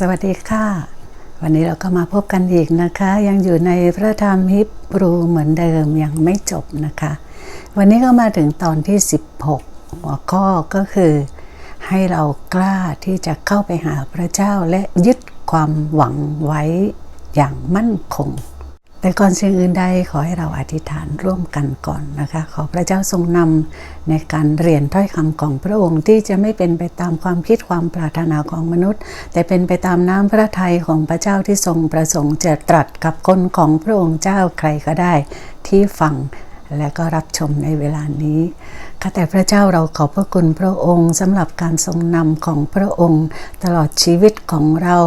สวัสดีค่ะ วันนี้เราก็มาพบกันอีกนะคะ ยังอยู่ในพระธรรมฮิบรูเหมือนเดิมยังไม่จบนะคะ วันนี้ก็มาถึงตอนที่ 16 หัวข้อก็คือ ให้เรากล้าที่จะเข้าไปหาพระเจ้าและยึดความหวังไว้อย่างมั่นคง แต่ก่อนสิ่งอื่นใดขอให้เราอธิษฐานร่วมกันก่อนนะคะ ขอพระเจ้าทรงนำในการเรียนถ้อยคำของพระองค์ที่จะไม่เป็นไปตามความคิดความปรารถนาของมนุษย์ แต่เป็นไปตามน้ำพระทัยของพระเจ้าที่ทรงประสงค์จะตรัสกับคนของพระองค์เจ้าใครก็ได้ที่ฟังและก็รับชมในเวลานี้ข้าแต่พระเจ้าเราขอบพระคุณพระองค์สำหรับการทรงนำของพระองค์ ตลอดชีวิตของเรา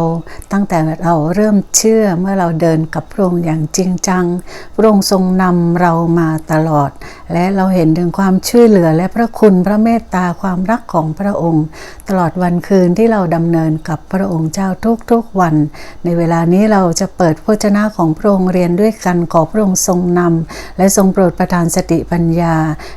ตั้งแต่เราเริ่มเชื่อเมื่อเราเดินกับพระองค์อย่างจริงจัง พระองค์ทรงนำเรามาตลอด และเราเห็นถึงความช่วยเหลือและพระคุณพระเมตตาความรักของพระองค์ ตลอดวันคืนที่เราดำเนินกับพระองค์เจ้าทุกๆวัน ในเวลานี้เราจะเปิดพระจ้าของพระองค์เรียนด้วยกันขอพระองค์ทรงนำและทรงโปรดประทานสติปัญญา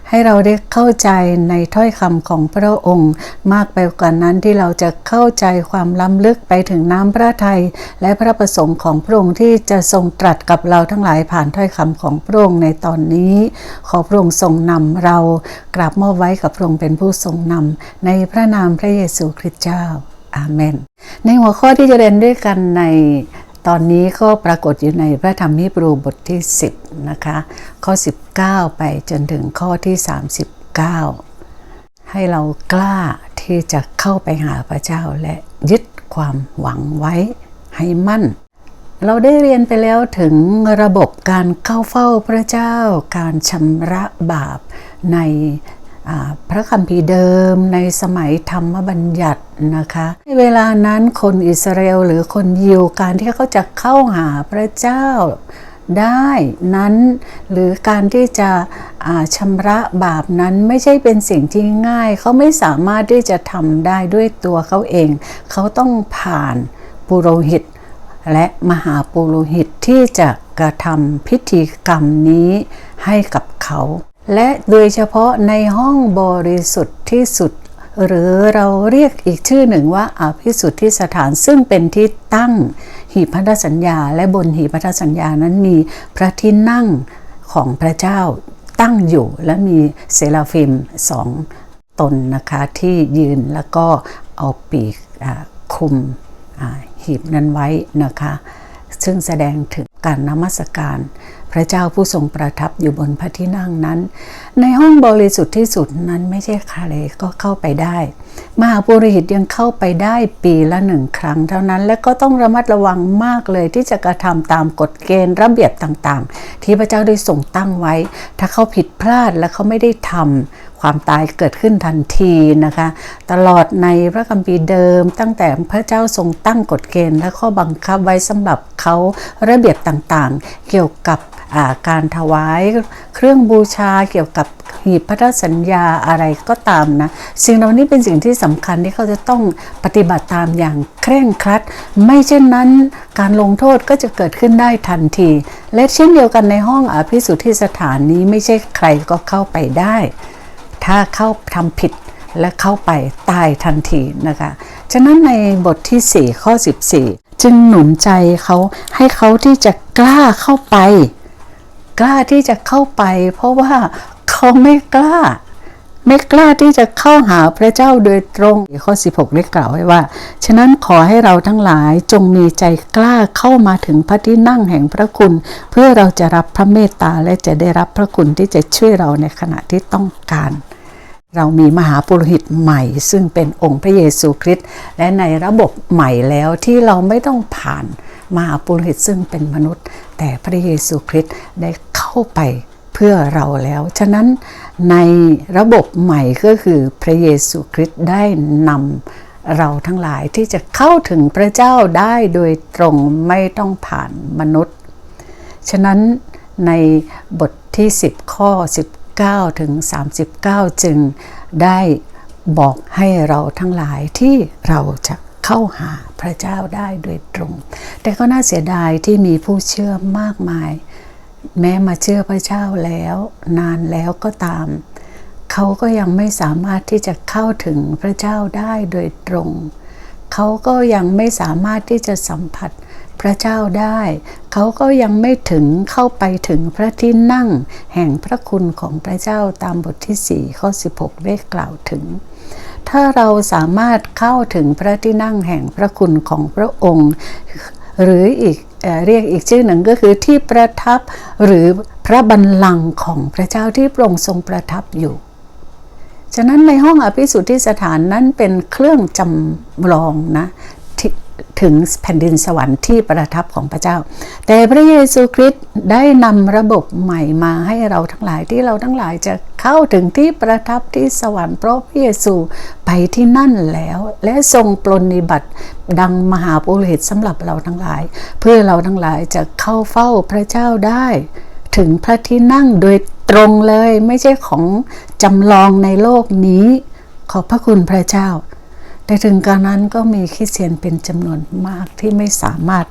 ให้เราได้เข้าาใจในถ้อยคำของพระองค์ มากไปกว่านั้นที่เราจะเข้าใจความล้ำลึกไปถึงน้ำพระทัยและพระประสงค์ของพระองค์ที่จะทรงตรัสกับเราทั้งหลายผ่านถ้อยคำของพระองค์ในตอนนี้ ขอพระองค์ทรงนำเรากราบมอบไว้กับพระองค์เป็นผู้ทรงนำในพระนามพระเยซูคริสต์เจ้าอาเมน ในหัวข้อที่จะเรียนด้วยกันในตอนนี้ก็ปรากฏอยู่ในพระธรรมฮิบรูบทที่ 10 นะคะ ข้อ 19 ไปจนถึงข้อที่ 39ให้เรากล้าที่จะเข้าไปหาพระเจ้าและยึดความหวังไว้ให้มั่น เราได้เรียนไปแล้วถึงระบบการเข้าเฝ้าพระเจ้า การชำระบาปในพระคัมภีร์เดิมในสมัยธรรมบัญญัตินะคะในเวลานั้นคนอิสราเอลหรือคนยิวการที่เขาจะเข้าหาพระเจ้า ได้นั้น หรือการที่จะชำระบาปนั้นไม่ใช่เป็นสิ่งที่ง่าย เขาไม่สามารถที่จะทำได้ด้วยตัวเขาเอง เขาต้องผ่านปุโรหิต และมหาปุโรหิตที่จะกระทำพิธีกรรมนี้ให้กับเขา และโดยเฉพาะในห้องบริสุทธิ์ที่สุด หรือเราเรียกอีกชื่อหนึ่งว่าอาภิสุทธิสถานซึ่งเป็นที่ตั้งหีบพันธสัญญา และบนหีบพันธสัญญานั้นมีพระที่นั่งของพระเจ้าตั้งอยู่และมีเซราฟิมสองตนนะคะที่ยืนแล้วก็เอาปีกคุมหีบนั้นไว้นะคะ ซึ่งแสดงถึงการนมัสการ พระเจ้าผู้ทรงประทับอยู่บนพระที่นั่งนั้น ในห้องบริสุทธิ์ที่สุดนั้นไม่ใช่ใครก็เข้าไปได้ มหาปุโรหิตยังเข้าไปได้ปีละหนึ่งครั้งเท่านั้นและก็ต้องระมัดระวังมากเลยที่จะกระทำตามกฎเกณฑ์ระเบียบต่างๆ ที่พระเจ้าได้ทรงตั้งไว้ ถ้าเขาผิดพลาดและเขาไม่ได้ทำความตายเกิดขึ้นทันทีนะคะ ตลอดในพระคัมภีร์เดิม ตั้งแต่พระเจ้าทรงตั้งกฎเกณฑ์ และข้อบังคับไว้สำหรับเขาระเบียบต่างๆ เกี่ยวกับ การถวายเครื่องบูชาเกี่ยวกับหีบพันธสัญญาอะไรก็ตามนะ สิ่งเหล่านี้เป็นสิ่งที่สำคัญที่เขาจะต้องปฏิบัติตามอย่างเคร่งครัด ไม่เช่นนั้นการลงโทษก็จะเกิดขึ้นได้ทันที และเช่นเดียวกันในห้องอภิสุทธิสถานนี้ไม่ใช่ใครก็เข้าไปได้ ถ้าเข้าทำผิดและเข้าไปตายทันทีนะคะ ฉะนั้นในบทที่ 4 ข้อ 14 จึงหนุนใจเขาให้เขาที่จะกล้าเข้าไป กล้าที่จะเข้าไป เพราะว่าเขาไม่กล้า ไม่กล้าที่จะเข้าหาพระเจ้าโดยตรงข้อ 16 ได้กล่าวไว้ว่า ฉะนั้นขอให้เราทั้งหลายจงมีใจกล้าเข้ามาถึงพระที่นั่งแห่งพระคุณ เพื่อเราจะรับพระเมตตาและจะได้รับพระคุณที่จะช่วยเราในขณะที่ต้องการเรามีมหาปุโรหิตใหม่ ซึ่งเป็นองค์พระเยซูคริสต์และในระบบใหม่แล้วที่เราไม่ต้องผ่าน มาปุโรหิตซึ่งเป็นมนุษย์ แต่พระเยซูคริสต์ได้เข้าไปเพื่อเราแล้ว ฉะนั้นในระบบใหม่ก็คือพระเยซูคริสต์ได้นำเราทั้งหลายที่จะเข้าถึงพระเจ้าได้โดยตรงไม่ต้องผ่านมนุษย์ ฉะนั้นในบทที่ 10 ข้อ 19 ถึง 39 จึงได้บอกให้เราทั้งหลายที่เราจะ เข้าหาพระเจ้าได้โดยตรง แต่ก็น่าเสียดายที่มีผู้เชื่อมากมาย แม้มาเชื่อพระเจ้าแล้ว นานแล้วก็ตาม เขาก็ยังไม่สามารถที่จะเข้าถึงพระเจ้าได้โดยตรง เขาก็ยังไม่สามารถที่จะสัมผัส พระเจ้าได้ เขาก็ยังไม่ถึงเข้าไปถึงพระที่นั่ง แห่งพระคุณของพระเจ้าตามบทที่ 4 ข้อ 16 ได้กล่าวถึง ถ้าเราสามารถเข้าถึงพระที่นั่งแห่งพระคุณของพระองค์ หรืออีกเรียกอีกชื่อหนึ่งก็คือที่ประทับหรือพระบัลลังก์ของพระเจ้าที่พระองค์ทรงประทับอยู่ฉะนั้นในห้องอภิสุทธิสถานนั้นเป็นเครื่องจำลองนะ ถึงแผ่นดินสวรรค์ที่ประทับของพระเจ้า แต่พระเยซูคริสต์ได้นำระบบใหม่มาให้เราทั้งหลายที่เราทั้งหลายจะเข้าถึงที่ประทับที่สวรรค์เพราะพระเยซูไปที่นั่นแล้ว และทรงปรนนิบัติดังมหาปุโรหิตสำหรับเราทั้งหลาย เพื่อเราทั้งหลายจะเข้าเฝ้าพระเจ้าได้ ถึงพระที่นั่งโดยตรงเลยไม่ใช่ของจำลองในโลกนี้ ขอบพระคุณพระเจ้า แต่ถึงการนั้นก็มีคริสเตียนเป็นจำนวนมากที่ไม่สามารถ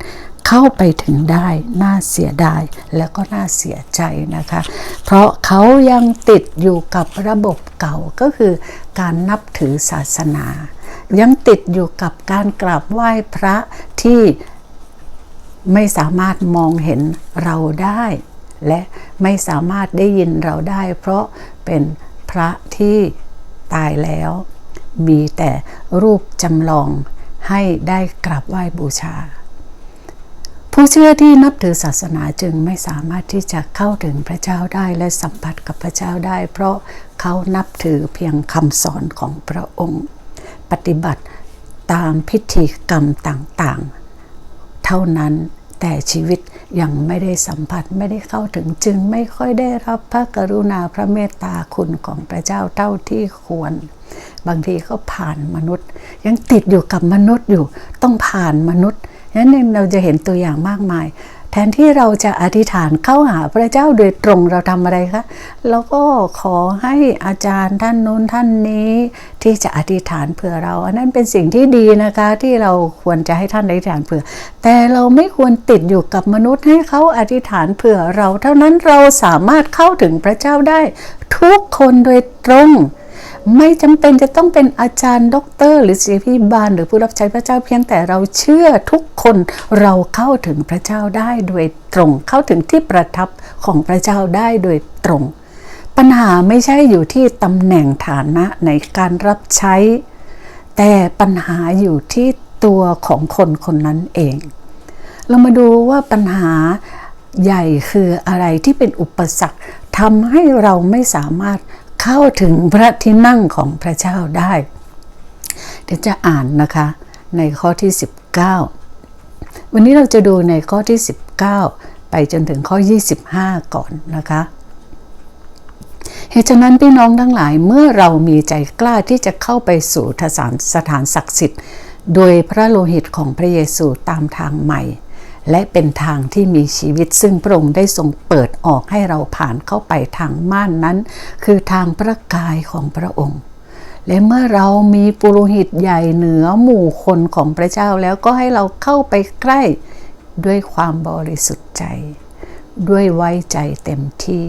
เข้าไปถึงได้น่าเสียดายแล้วก็น่าเสียใจนะคะ เพราะเขายังติดอยู่กับระบบเก่าก็คือการนับถือศาสนา ยังติดอยู่กับการกราบไหว้พระที่ไม่สามารถมองเห็นเราได้ และไม่สามารถได้ยินเราได้ เพราะเป็นพระที่ตายแล้ว มีแต่รูปจำลองให้ได้กราบไหว้บูชา ผู้เชื่อที่นับถือศาสนาจึงไม่สามารถที่จะเข้าถึงพระเจ้าได้และสัมผัสกับพระเจ้าได้ เพราะเขานับถือเพียงคำสอนของพระองค์ ปฏิบัติตามพิธีกรรมต่างๆ เท่านั้น แต่ชีวิตยังไม่ได้สัมผัสไม่ได้เข้าถึงจึงไม่ค่อยได้รับพระกรุณาพระเมตตาคุณของพระเจ้าเท่าที่ควร บางทีก็ผ่านมนุษย์ ยังติดอยู่กับมนุษย์อยู่ต้องผ่านมนุษย์ฉะนั้นเราจะเห็นตัวอย่างมากมาย แทนที่เราจะอธิษฐานเข้าหาพระเจ้าโดยตรงเราทำอะไรคะเราก็ขอให้อาจารย์ท่านนู้นท่านนี้ ที่จะอธิษฐานเผื่อเรา อันนั้นเป็นสิ่งที่ดีนะคะที่เราควรจะให้ท่านอธิษฐานเผื่อ แต่เราไม่ควรติดอยู่กับมนุษย์ให้เขาอธิษฐานเผื่อเรา เท่านั้นเราสามารถเข้าถึงพระเจ้าได้ ทุกคนโดยตรง ไม่จำเป็นจะต้องเป็นอาจารย์ด็อกเตอร์ หรือศิพิบาลหรือผู้รับใช้พระเจ้าเพียงแต่เราเชื่อทุกคนเราเข้าถึงพระเจ้าได้โดยตรงเข้าถึงที่ประทับของพระเจ้าได้โดยตรง ปัญหาไม่ใช่อยู่ที่ตำแหน่งฐานะในการรับใช้ แต่ปัญหาอยู่ที่ตัวของคนคนนั้นเอง เรามาดูว่าปัญหาใหญ่คืออะไรที่เป็นอุปสรรคทำให้เราไม่สามารถ เข้าถึงพระที่นั่งของพระเจ้าได้ เดี๋ยวจะอ่านนะคะในข้อที่ 19 วันนี้เราจะดูในข้อที่ 19 ไปจนถึงข้อ 25 ก่อนนะคะเหตุฉะนั้นพี่น้องทั้งหลายเมื่อเรามีใจกล้าที่จะเข้าไปสู่ทสานสถานศักดิ์สิทธิ์ โดยพระโลหิตของพระเยซูตามทางใหม่ และเป็นทางที่มีชีวิตซึ่งพระองค์ได้ทรงเปิดออกให้เราผ่านเข้าไปทางม่านนั้น คือทางพระกายของพระองค์ และเมื่อเรามีปุโรหิตใหญ่เหนือหมู่คนของพระเจ้าแล้วก็ให้เราเข้าไปใกล้ด้วยความบริสุทธิ์ใจ ด้วยไว้ใจเต็มที่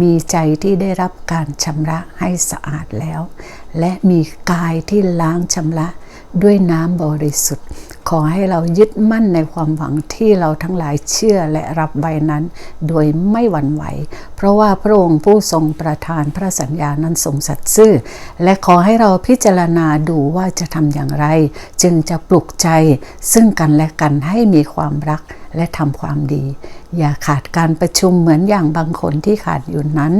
มีใจที่ได้รับการชำระให้สะอาดแล้ว และมีกายที่ล้างชำระด้วยน้ำบริสุทธิ์ อให้เรายึดมั่นในความหวังที่เราทั้งหลายเชื่อและรับใบนั้น โดยไม่หวั่นไหว เพราะว่าพระองค์ผู้ทรงประทานพระสัญญานั้นทรงสัตย์ซื่อ และขอให้เราพิจารณาดูว่าจะทำอย่างไร จึงจะปลุกใจซึ่งกันและกันให้มีความรักและทำความดี อย่าขาดการประชุมเหมือนอย่างบางคนที่ขาดอยู่นั้น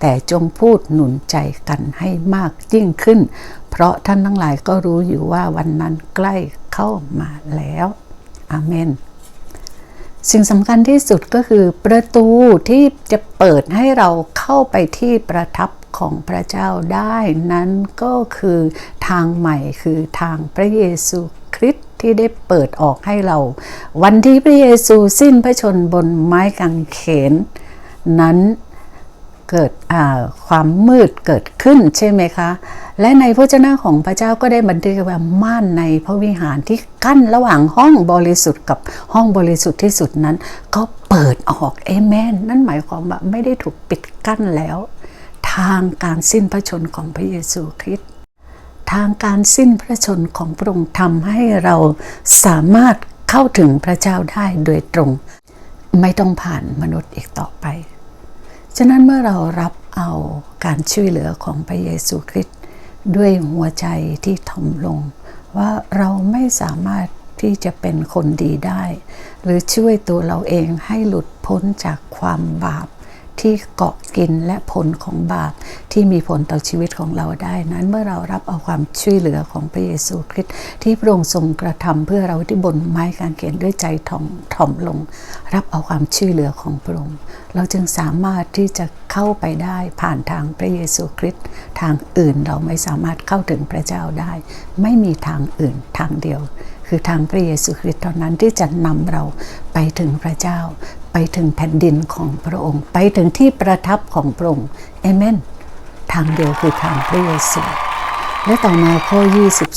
แต่จงพูดหนุนใจกันให้มากยิ่งขึ้น เพราะท่านทั้งหลายก็รู้อยู่ว่าวันนั้นใกล้ เข้ามาแล้ว อาเมน สิ่งสำคัญที่สุดก็คือประตูที่จะเปิดให้เราเข้าไปที่ประทับของพระเจ้าได้นั้นก็คือทางใหม่คือทางพระเยซูคริสต์ที่ได้เปิดออกให้เรา วันที่พระเยซูสิ้นพระชนบนไม้กางเขน นั้น เกิดความมืดเกิดขึ้นใช่ไหมคะ และในพระเจ้าของพระเจ้าก็ได้บันทึกว่าม่านในพระวิหารที่กั้นระหว่างห้องบริสุทธิ์กับห้องบริสุทธิ์ที่สุดนั้น ก็เปิดออกเอเมน นั่นหมายความว่าไม่ได้ถูกปิดกั้นแล้ว ทางการสิ้นพระชนของพระเยซูคริสต์ทางการสิ้นพระชนของพระองค์ทำให้เราสามารถเข้าถึงพระเจ้าได้โดยตรง ไม่ต้องผ่านมนุษย์อีกต่อไป ฉะนั้นเมื่อเรารับเอาการช่วยเหลือของพระเยซูคริสต์ด้วยหัวใจที่ถ่อมลง ว่าเราไม่สามารถที่จะเป็นคนดีได้ หรือช่วยตัวเราเองให้หลุดพ้นจากความบาป ที่เกาะกินและผลของบาปที่มีผลต่อชีวิตของเราได้นั้นเมื่อเรารับเอาความช่วยเหลือของพระเยซูคริสต์ที่พระองค์ทรงกระทำเพื่อเราที่บนไม้กางเขนด้วยใจถ่อมถ่อมลง รับเอาความช่วยเหลือของพระองค์เราจึงสามารถที่จะเข้าไปได้ผ่านทางพระเยซูคริสต์ทางอื่นเราไม่สามารถเข้าถึงพระเจ้าได้ ไม่มีทางอื่นทางเดียว คือทางพระเยซูคริสต์เท่านั้นที่จะนำเราไปถึงพระเจ้า ไปถึงแผ่นดินของพระองค์ ไปถึงที่ประทับของพระองค์เอเมน ทางเดียวคือทางพระเยซูและต่อมาข้อ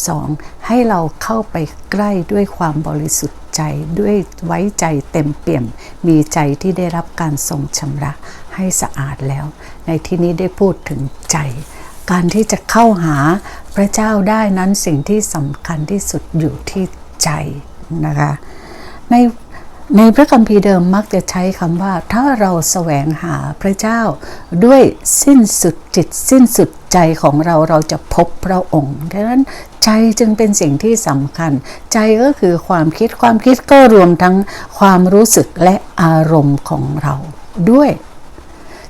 22 ให้เราเข้าไปใกล้ด้วยความบริสุทธิ์ใจด้วยไว้ใจเต็มเปี่ยม มีใจที่ได้รับการทรงชำระให้สะอาดแล้ว ในที่นี้ได้พูดถึงใจ การที่จะเข้าหาพระเจ้าได้นั้นสิ่งที่สำคัญที่สุดอยู่ที่ใจนะคะใน ในพระคัมภีร์เดิมมักจะใช้คำว่า ถ้าเราแสวงหาพระเจ้า ด้วยสิ้นสุดจิตสิ้นสุดใจของเราเราจะพบพระองค์ดังนั้นใจจึงเป็นสิ่งที่สำคัญ ใจก็คือความคิดความคิดก็รวมทั้งความรู้สึกและอารมณ์ของเราด้วย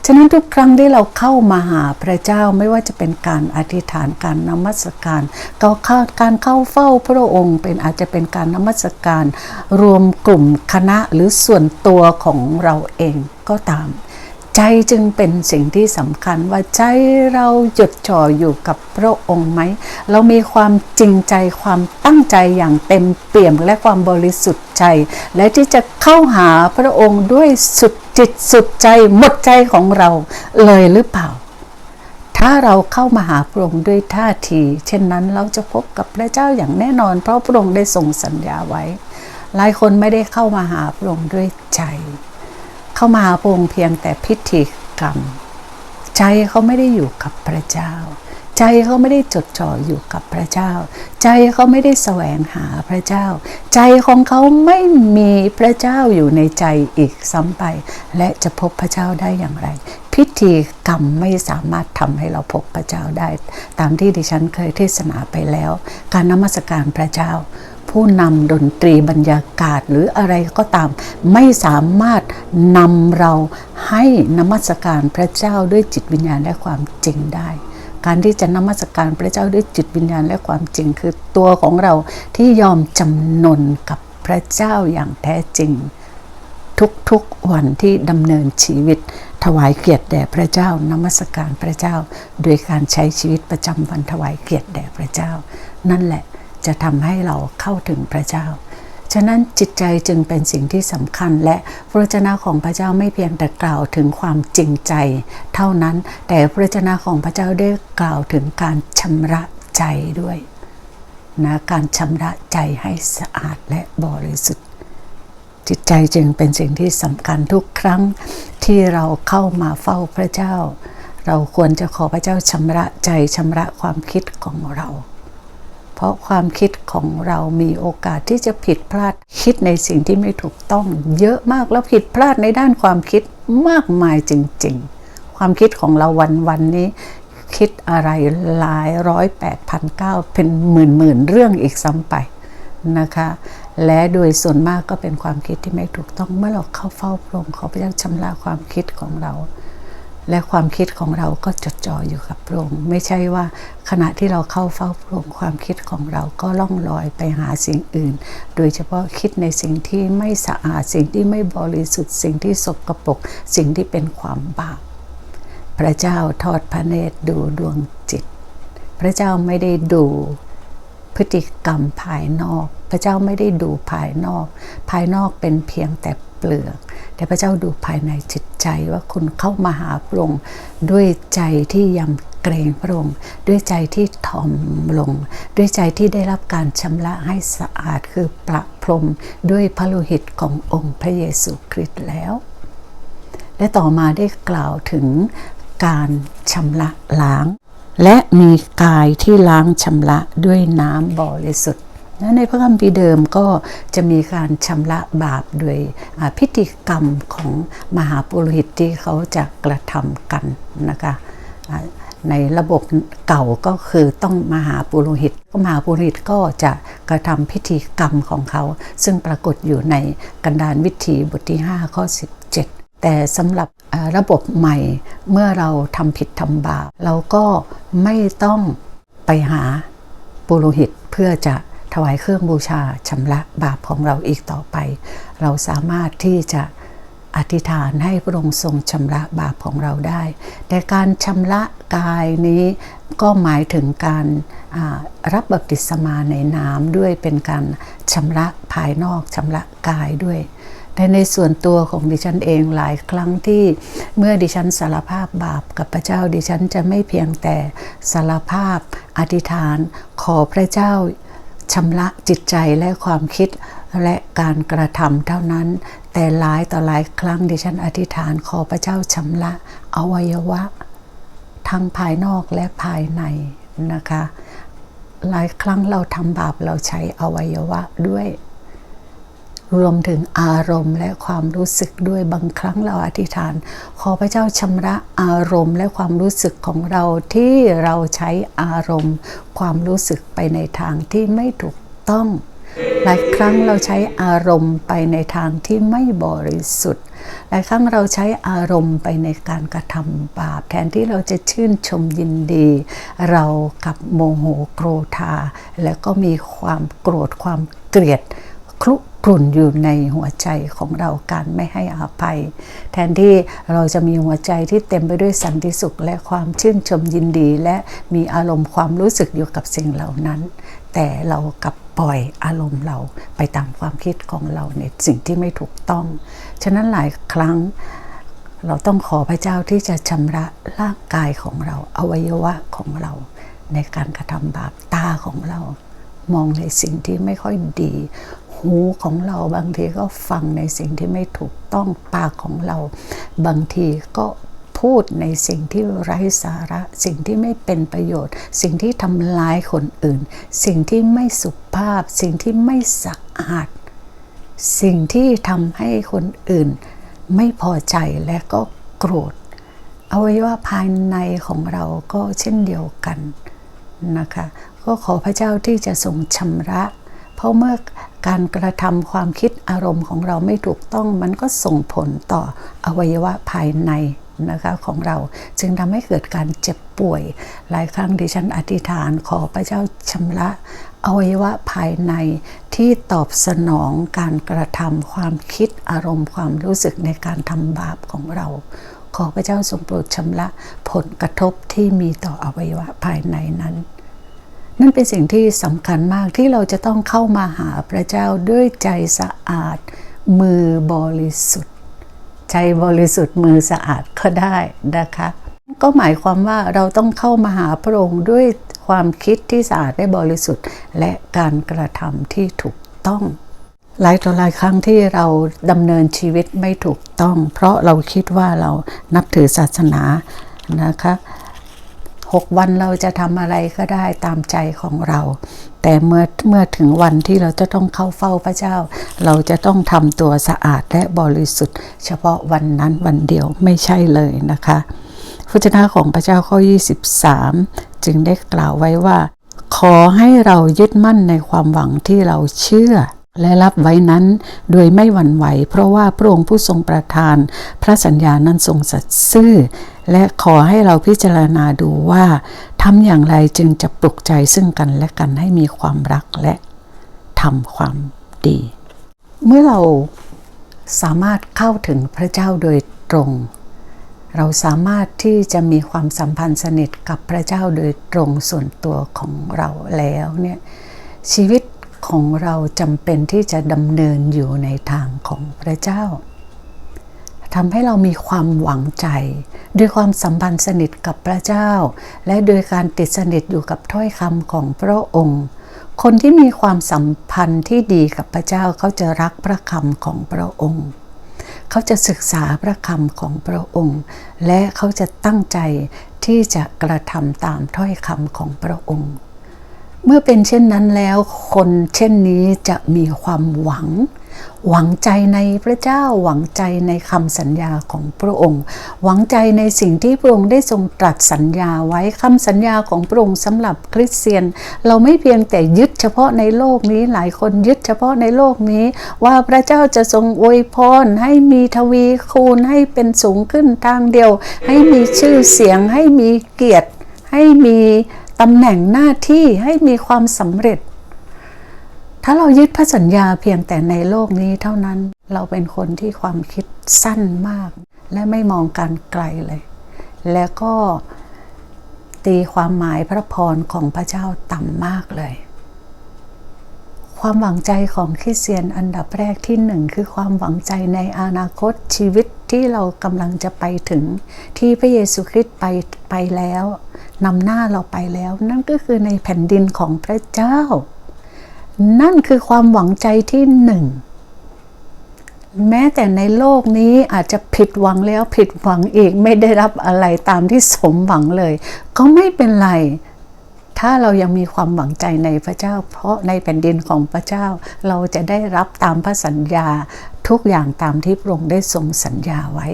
ฉะนั้นทุกครั้งที่เราเข้ามาหาพระเจ้าไม่ว่าจะเป็นการอธิษฐานการนมัสการก็เข้าการเข้าเฝ้าพระองค์ เป็นอาจจะเป็นการนมัสการ รวมกลุ่มคณะหรือส่วนตัวของเราเองก็ตาม ใจจึงเป็นสิ่งที่สำคัญว่าใจเราจดจ่ออยู่กับพระองค์ไหม เรามีความจริงใจความตั้งใจอย่างเต็มเปี่ยมและความบริสุทธิ์ใจ และที่จะเข้าหาพระองค์ด้วยสุดจิตสุดใจหมดใจของเราเลยหรือเปล่า ถ้าเราเข้ามาหาพระองค์ด้วยท่าที เช่นนั้นเราจะพบกับพระเจ้าอย่างแน่นอน เพราะพระองค์ได้ทรงสัญญาไว้ หลายคนไม่ได้เข้ามาหาพระองค์ด้วยใจ เข้ามาพระองเพียงแต่พิธีกรรม ใจเขาไม่ได้อยู่กับพระเจ้า ใจเขาไม่ได้จดจ่ออยู่กับพระเจ้า ใจเขาไม่ได้แสวงหาพระเจ้า ใจของเขาไม่มีพระเจ้าอยู่ในใจอีกซ้ำไป และจะพบพระเจ้าได้อย่างไร พิธีกรรมไม่สามารถทำให้เราพบพระเจ้าได้ ตามที่ดิฉันเคยเทศนาไปแล้ว การนมัสการพระเจ้า ผู้นำดนตรีบรรยากาศหรืออะไรก็ตาม ไม่สามารถนำเราให้นมัสการพระเจ้าด้วยจิตวิญญาณและความจริงได้ การที่จะนมัสการพระเจ้าด้วยจิตวิญญาณและความจริง คือตัวของเราที่ยอมจำนนกับพระเจ้าอย่างแท้จริง ทุกๆวันที่ดำเนินชีวิต ถวายเกียรติแด่พระเจ้านมัสการพระเจ้า โดยการใช้ชีวิตประจำวันถวายเกียรติแด่พระเจ้า นั่นแหละ จะทำให้เราเข้าถึงพระเจ้า ฉะนั้นจิตใจจึงเป็นสิ่งที่สำคัญ และพระวจนะของพระเจ้าไม่เพียงแต่กล่าวถึงความจริงใจ เท่านั้นแต่พระวจนะของพระเจ้าได้กล่าวถึงการชำระใจด้วยนะการชำระใจให้สะอาดและบริสุทธิ์ จิตใจจึงเป็นสิ่งที่สำคัญทุกครั้งที่เราเข้ามาเฝ้าพระเจ้า เราควรจะขอพระเจ้าชำระใจชำระความคิดของเรา เพราะความคิดของเรามีโอกาสที่จะผิดพลาดคิดในสิ่งที่ไม่ถูกต้อง เยอะมากแล้วผิดพลาดในด้านความคิดมากมายจริง ๆ ความคิดของเราวันวันนี้ คิดอะไรหลายร้อยแปดพันเก้าเป็นหมื่นหมื่นเรื่องอีกซ้ำไปนะคะ และโดยส่วนมากก็เป็นความคิดที่ไม่ถูกต้องเมื่อเราเข้าเฝ้าพระองค์ขอพระเจ้าชำระความคิดของเรา และความคิดของเราก็จดจ่ออยู่กับพระองค์ไม่ใช่ว่าขณะที่เราเข้าเฝ้าพระองค์ความคิดของเราก็ล่องลอยไปหาสิ่งอื่น โดยเฉพาะคิดในสิ่งที่ไม่สะอาดสิ่งที่ไม่บริสุทธิ์สิ่งที่สกปรกสิ่งที่เป็นความบาปพระเจ้าทอดพระเนตรดูดวงจิต พระเจ้าไม่ได้ดูพฤติกรรมภายนอก พระเจ้าไม่ได้ดูภายนอก ภายนอกเป็นเพียงแต่ เปลือก แต่พระเจ้าดูภายในจิตใจว่าคุณเข้ามาหาพระองค์ด้วยใจที่ยำเกรงพระองค์ด้วยใจที่ถ่อมลง ด้วยใจที่ได้รับการชำระให้สะอาดคือประพรมด้วยพระโลหิตขององค์พระเยซูคริสต์แล้ว และต่อมาได้กล่าวถึงการชำระล้าง และมีกายที่ล้างชำระด้วยน้ำบริสุทธิ์ ในพระคัมภีร์เดิมก็จะมีการชำระบาปโดยพิธีกรรมของมหาปุโรหิตที่เขาจะกระทำกันนะคะในระบบเก่าก็คือต้องมหาปุโรหิตมหาปุโรหิตก็จะกระทำพิธีกรรมของเขา ซึ่งปรากฏอยู่ในกันดารวิถีบทที่ 5 ข้อ 17 แต่สำหรับระบบใหม่เมื่อเราทำผิดทำบาปเราก็ไม่ต้องไปหาปุโรหิตเพื่อจะ ถวายเครื่องบูชาชำระบาปของเราอีกต่อไป เราสามารถที่จะอธิษฐานให้พระองค์ทรงชำระบาปของเราได้ แต่การชำระกายนี้ก็หมายถึงการรับบัพติศมาในน้ำด้วยเป็นการชำระภายนอกชำระกายด้วยแต่ในส่วนตัวของดิฉันเองหลายครั้งที่เมื่อดิฉันสารภาพบาปกับพระเจ้าดิฉันจะไม่เพียงแต่สารภาพอธิษฐานขอพระเจ้า ชำระจิตใจและความคิดและการกระทำเท่านั้น แต่หลายต่อหลายครั้งดิฉันอธิษฐานขอพระเจ้าชำระอวัยวะ ทั้งภายนอกและภายในนะคะ หลายครั้งเราทำบาปเราใช้อวัยวะด้วย รวมถึงอารมณ์และความรู้สึกด้วยบางครั้งเราอธิษฐาน ขอพระเจ้าชำระอารมณ์และความรู้สึกของเราที่เราใช้อารมณ์ ความรู้สึกไปในทางที่ไม่ถูกต้อง หลายครั้งเราใช้อารมณ์ไปในทางที่ไม่บริสุทธิ์ หลายครั้งเราใช้อารมณ์ไปในการกระทำบาป แทนที่เราจะชื่นชมยินดี เรากับโมโหโกรธา แล้วก็มีความโกรธความเกลียดคลุก รุ่นอยู่ในหัวใจของเราการไม่ให้อภัย แทนที่เราจะมีหัวใจที่เต็มไปด้วยสันติสุข และความชื่นชมยินดี และมีอารมณ์ความรู้สึกอยู่กับสิ่งเหล่านั้น แต่เรากลับปล่อยอารมณ์เราไปตามความคิดของเราในสิ่งที่ไม่ถูกต้อง ฉะนั้นหลายครั้งเราต้องขอพระเจ้าที่จะชำระร่างกายของเรา อวัยวะของเรา ในการกระทำบาปตาของเรา มองในสิ่งที่ไม่ค่อยดี หูของเราบางทีก็ฟังในสิ่งที่ไม่ถูกต้องปากของเรา บางทีก็พูดในสิ่งที่ไร้สาระ สิ่งที่ไม่เป็นประโยชน์ สิ่งที่ทำร้ายคนอื่น สิ่งที่ไม่สุภาพ สิ่งที่ไม่สะอาด สิ่งที่ทำให้คนอื่น ไม่พอใจและก็โกรธอวัยวะภายในของเราก็เช่นเดียวกันนะคะ ก็ขอพระเจ้าที่จะทรงชำระ เพราะเมื่อการกระทำความคิดอารมณ์ของเราไม่ถูกต้องมันก็ส่งผลต่ออวัยวะภายในนะคะของเราจึงทำให้เกิดการเจ็บป่วย หลายครั้งดิฉันอธิษฐานขอพระเจ้าชำระอวัยวะภายในที่ตอบสนองการกระทำความคิดอารมณ์ความรู้สึกในการทำบาปของเรา ขอพระเจ้าทรงโปรดชำระผลกระทบที่มีต่ออวัยวะภายในนั้น นั่นเป็นสิ่งที่สำคัญมากที่เราจะต้องเข้ามาหาพระเจ้าด้วยใจสะอาด มือบริสุทธิ์ ใจบริสุทธิ์มือสะอาดก็ได้นะคะ ก็หมายความว่าเราต้องเข้ามาหาพระองค์ด้วยความคิดที่สะอาดและบริสุทธิ์ และการกระทำที่ถูกต้องหลายต่อหลายครั้งที่เราดำเนินชีวิตไม่ถูกต้อง เพราะเราคิดว่าเรานับถือศาสนานะคะ หกวันเราจะทำอะไรก็ได้ตามใจของเรา แต่เมื่อเมื่อถึงวันที่เราจะต้องเข้าเฝ้าพระเจ้า เราจะต้องทำตัวสะอาดและบริสุทธิ์ เฉพาะวันนั้นวันเดียวไม่ใช่เลยนะคะพระเจ้าของพระเจ้าข้อ 23 จึงได้กล่าวไว้ว่า ขอให้เรายึดมั่นในความหวังที่เราเชื่อ และรับไว้นั้นโดยไม่หวั่นไหว เพราะว่าพระองค์ผู้ทรงประทาน พระสัญญานั้นทรงสัตย์ซื่อ และขอให้เราพิจารณาดูว่าทำอย่างไรจึงจะปลุกใจซึ่งกันและกันให้มีความรักและทำความดี เมื่อเราสามารถเข้าถึงพระเจ้าโดยตรง เราสามารถที่จะมีความสัมพันธ์สนิทกับพระเจ้าโดยตรงส่วนตัวของเราแล้วเนี่ยชีวิต ของเราจำเป็นที่จะดำเนินอยู่ในทางของพระเจ้าทำให้เรามีความหวังใจ ด้วยความสัมพันธ์สนิทกับพระเจ้า และโดยการติดสนิทอยู่กับถ้อยคำของพระองค์ คนที่มีความสัมพันธ์ที่ดีกับพระเจ้าเขาจะรักพระคำของพระองค์ เขาจะศึกษาพระคำของพระองค์ และเขาจะตั้งใจที่จะกระทำตามถ้อยคำของพระองค์ เมื่อเป็นเช่นนั้นแล้ว คนเช่นนี้จะมีความหวัง หวังใจในพระเจ้าหวังใจในคำสัญญาของพระองค์ หวังใจในสิ่งที่พระองค์ได้ทรงตรัสสัญญาไว้คำสัญญาของพระองค์สำหรับคริสเตียน เราไม่เพียงแต่ยึดเฉพาะในโลกนี้หลายคนยึดเฉพาะในโลกนี้ ว่าพระเจ้าจะทรงอวยพรให้มีทวีคูณให้เป็นสูงขึ้นทางเดียว ให้มีชื่อเสียงให้มีเกียรติให้มี ตำแหน่งหน้าที่ให้มีความสำเร็จ ถ้าเรายึดพระสัญญาเพียงแต่ในโลกนี้เท่านั้น เราเป็นคนที่ความคิดสั้นมาก และไม่มองการไกลเลย แล้วก็ตีความหมายพระพรของพระเจ้าต่ำมากเลย ความหวังใจของคริสเตียนอันดับแรกที่หนึ่งคือความหวังใจในอนาคตชีวิตที่เรากำลังจะไปถึงที่พระเยซูคริสต์ไปไปแล้ว นำหน้าเราไปแล้ว นั่นก็คือในแผ่นดินของพระเจ้า นั่นคือความหวังใจที่หนึ่ง แม้แต่ในโลกนี้อาจจะผิดหวังแล้วผิดหวังอีกไม่ได้รับอะไรตามที่สมหวังเลย ก็ไม่เป็นไร ถ้าเรายังมีความหวังใจในพระเจ้า เพราะในแผ่นดินของพระเจ้าเราจะได้รับตามพระสัญญาทุกอย่างตามที่พระองค์ได้ทรงสัญญาไว้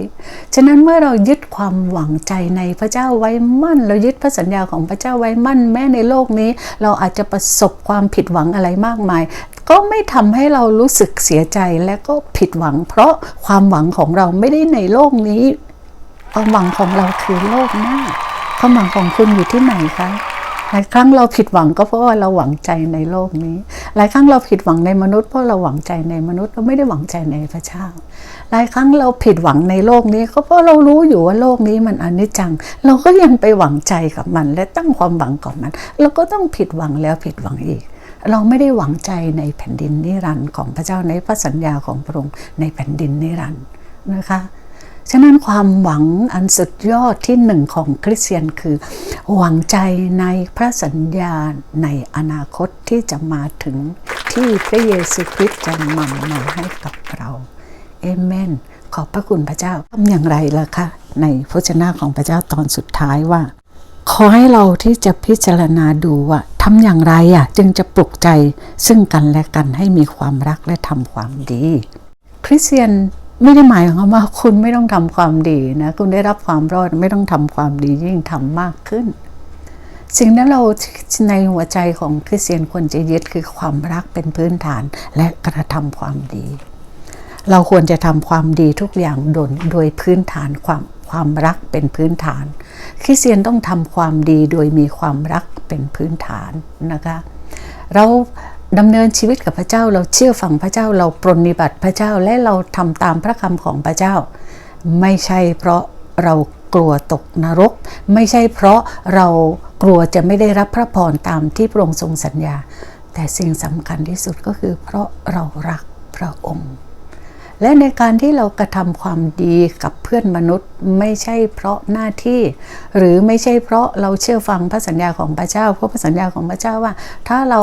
ฉะนั้นเมื่อเรายึดความหวังใจในพระเจ้าไว้มั่น เรายึดพระสัญญาของพระเจ้าไว้มั่น แม้ในโลกนี้ เราอาจจะประสบความผิดหวังอะไรมากมาย ก็ไม่ทำให้เรารู้สึกเสียใจและก็ผิดหวัง เพราะความหวังของเราไม่ได้ในโลกนี้ ความหวังของเราคือโลกหน้า ความหวังของคุณอยู่ที่ไหนคะ หลายครั้งเราผิดหวังก็เพราะว่าเราหวังใจในโลกนี้ หลายครั้งเราผิดหวังในมนุษย์เพราะเราหวังใจในมนุษย์เราไม่ได้หวังใจในพระเจ้า หลายครั้งเราผิดหวังในโลกนี้ก็เพราะเรารู้อยู่ว่าโลกนี้มันอนิจจัง เราก็ยังไปหวังใจกับมัน และตั้งความหวังกับมัน เราก็ต้องผิดหวังแล้วผิดหวังอีกเราไม่ได้หวังใจในแผ่นดินนิรันดร์ของพระเจ้าในพระสัญญาของพระองค์ในแผ่นดินนิรันดร์นะคะ ฉะนั้นความหวังอันสุดยอดที่หนึ่งของคริสเตียนคือ หวังใจในพระสัญญาในอนาคตที่จะมาถึงที่พระเยซูคริสต์จะนำมาให้กับเราเอเมนขอบพระคุณพระเจ้าทำอย่างไรล่ะคะในพระเจ้าของพระเจ้าตอนสุดท้ายว่า ขอให้เราที่จะพิจารณาดูว่าทำอย่างไรอะจึงจะปลุกใจซึ่งกันและกันให้มีความรักและทำความดี คริสเตียน ไม่ได้หมายความว่าคุณไม่ต้องทำความดีนะคุณได้รับความรอดไม่ต้องทำความดียิ่งทำมากขึ้น สิ่งนั้นเราในหัวใจของคริสเตียนควรจะยึดคือความรักเป็นพื้นฐานและกระทำความดี เราควรจะทำความดีทุกอย่างโดยโดยพื้นฐานความความรักเป็นพื้นฐาน คริสเตียนต้องทำความดีโดยมีความรักเป็นพื้นฐานนะคะเรา ดำเนินชีวิตกับพระเจ้าเราเชื่อฟังพระเจ้าเราปรนนิบัติพระเจ้าและเราทำตามพระคำของพระเจ้า ไม่ใช่เพราะเรากลัวตกนรก ไม่ใช่เพราะเรากลัวจะไม่ได้รับพระพรตามที่พระองค์ทรงสัญญา แต่สิ่งสำคัญที่สุดก็คือ เพราะเรารักพระองค์ และในการที่เรากระทำความดีกับเพื่อนมนุษย์ไม่ใช่เพราะหน้าที่ หรือไม่ใช่เพราะเราเชื่อฟังพระสัญญาของพระเจ้าเพราะพระสัญญาของพระเจ้าว่า ถ้าเรา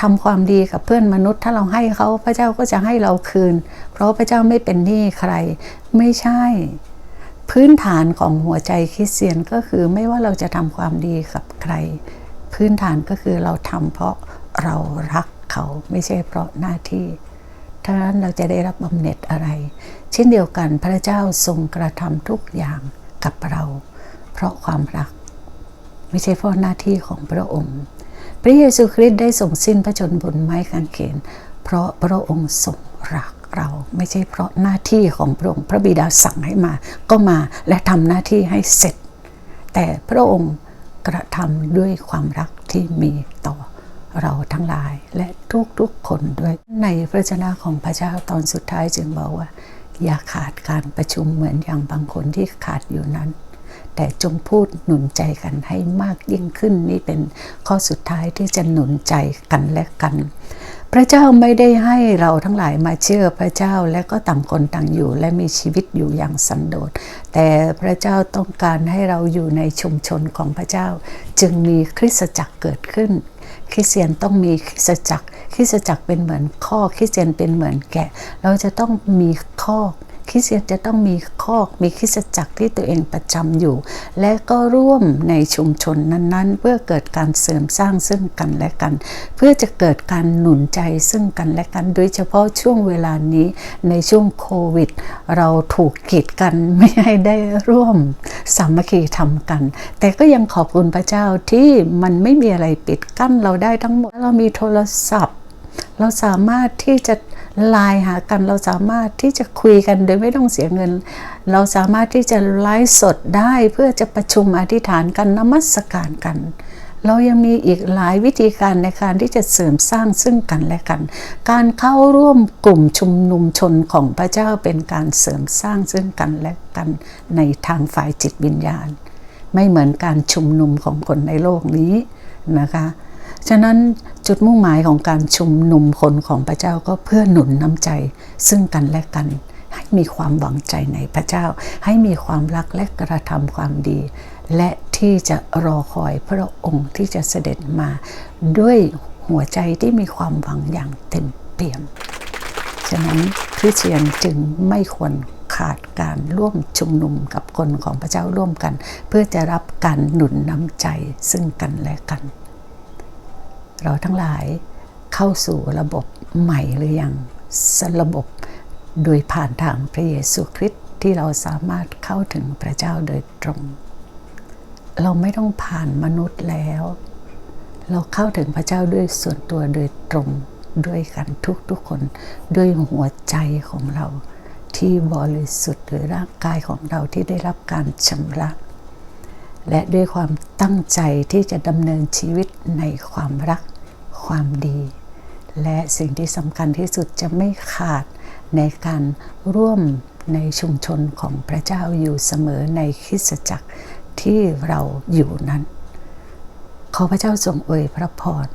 ทำความดีกับเพื่อนมนุษย์ ถ้าเราให้เขาพระเจ้าก็จะให้เราคืน เพราะพระเจ้าไม่เป็นหนี้ใคร ไม่ใช่ พื้นฐานของหัวใจคริสเตียนก็คือไม่ว่าเราจะทำความดีกับใคร พื้นฐานก็คือเราทำเพราะเรารักเขาไม่ใช่เพราะหน้าที่ถ้านั้นเราจะได้รับบำเหน็จอะไร เช่นเดียวกันพระเจ้าทรงกระทำทุกอย่างกับเรา เพราะความรัก ไม่ใช่เพราะหน้าที่ของพระองค์ พระเยซูคริสต์ได้ส่งสิ้นพระชนบนไม้กางเขนเพราะพระองค์ทรงรักเราไม่ใช่เพราะหน้าที่ของพระองค์พระบิดาสั่งให้มา ก็มาและทำหน้าที่ให้เสร็จ แต่พระองค์กระทำด้วยความรักที่มีต่อเราทั้งหลายและทุกๆคนด้วย ในพระเจ้าของพระเจ้าตอนสุดท้ายจึงบอกว่า อย่าขาดการประชุมเหมือนอย่างบางคนที่ขาดอยู่นั้น แต่จงพูดหนุนใจกันให้มากยิ่งขึ้นนี่เป็นข้อสุดท้ายที่จะหนุนใจกันและกัน พระเจ้าไม่ได้ให้เราทั้งหลายมาเชื่อพระเจ้าและก็ต่างคนต่างอยู่ และมีชีวิตอยู่อย่างสันโดษ แต่พระเจ้าต้องการให้เราอยู่ในชุมชนของพระเจ้า จึงมีคริสตจักรเกิดขึ้นคริสเตียนต้องมีคริสตจักรคริสตจักรเป็นเหมือนข้อคริสเตียนเป็นเหมือนแกะ เราจะต้องมีข้อ คริสเตียนจะต้องมีคอกมีคริสตจักรที่ตัวเองประจำอยู่ และก็ร่วมในชุมชนนั้นๆ เพื่อเกิดการเสริมสร้างซึ่งกันและกัน เพื่อจะเกิดการหนุนใจซึ่งกันและกัน โดยเฉพาะช่วงเวลานี้ในช่วงโควิด เราถูกกีดกันไม่ให้ได้ร่วมสามัคคีทำกัน แต่ก็ยังขอบคุณพระเจ้าที่มันไม่มีอะไรปิดกั้นเราได้ทั้งหมด เรามีโทรศัพท์ เราสามารถที่จะ ไลน์หากันเราสามารถที่จะคุยกันโดยไม่ต้องเสียเงิน เราสามารถที่จะไลฟ์สดได้เพื่อจะประชุมอธิษฐานกันนมัสการกัน เรายังมีอีกหลายวิธีการในการที่จะเสริมสร้างซึ่งกันและกัน การเข้าร่วมกลุ่มชุมนุมชนของพระเจ้าเป็นการเสริมสร้างซึ่งกันและกันในทางฝ่ายจิตวิญญาณ ไม่เหมือนการชุมนุมของคนในโลกนี้นะคะ ฉะนั้นจุดมุ่งหมายของการชุมนุมคนของพระเจ้าก็เพื่อหนุนน้ำใจ ซึ่งกันและกัน ให้มีความหวังใจในพระเจ้า ให้มีความรักและกระทำความดี และที่จะรอคอยพระองค์ที่จะเสด็จมา ด้วยหัวใจที่มีความหวังอย่างเต็มเปี่ยม ฉะนั้นคริสเตียนจึงไม่ควรขาดการร่วมชุมนุมกับคนของพระเจ้าร่วมกัน เพื่อจะรับการหนุนน้ำใจซึ่งกันและกัน เราทั้งหลายเข้าสู่ระบบใหม่หรือยังสระบบโดยผ่านทางพระเยซูคริสต์ที่เราสามารถเข้าถึงพระเจ้าโดยตรง เราไม่ต้องผ่านมนุษย์แล้ว เราเข้าถึงพระเจ้าด้วยส่วนตัวโดยตรงด้วยกันทุกๆคนด้วยหัวใจของเราที่บริสุทธิ์หรือร่างกายของเราที่ได้รับการชำระ และด้วยความตั้งใจที่จะดำเนินชีวิตในความรักความดี และสิ่งที่สำคัญที่สุดจะไม่ขาดในการร่วมในชุมชนของพระเจ้าอยู่เสมอในคริสตจักรที่เราอยู่นั้น ขอพระเจ้าทรงอวยพระพร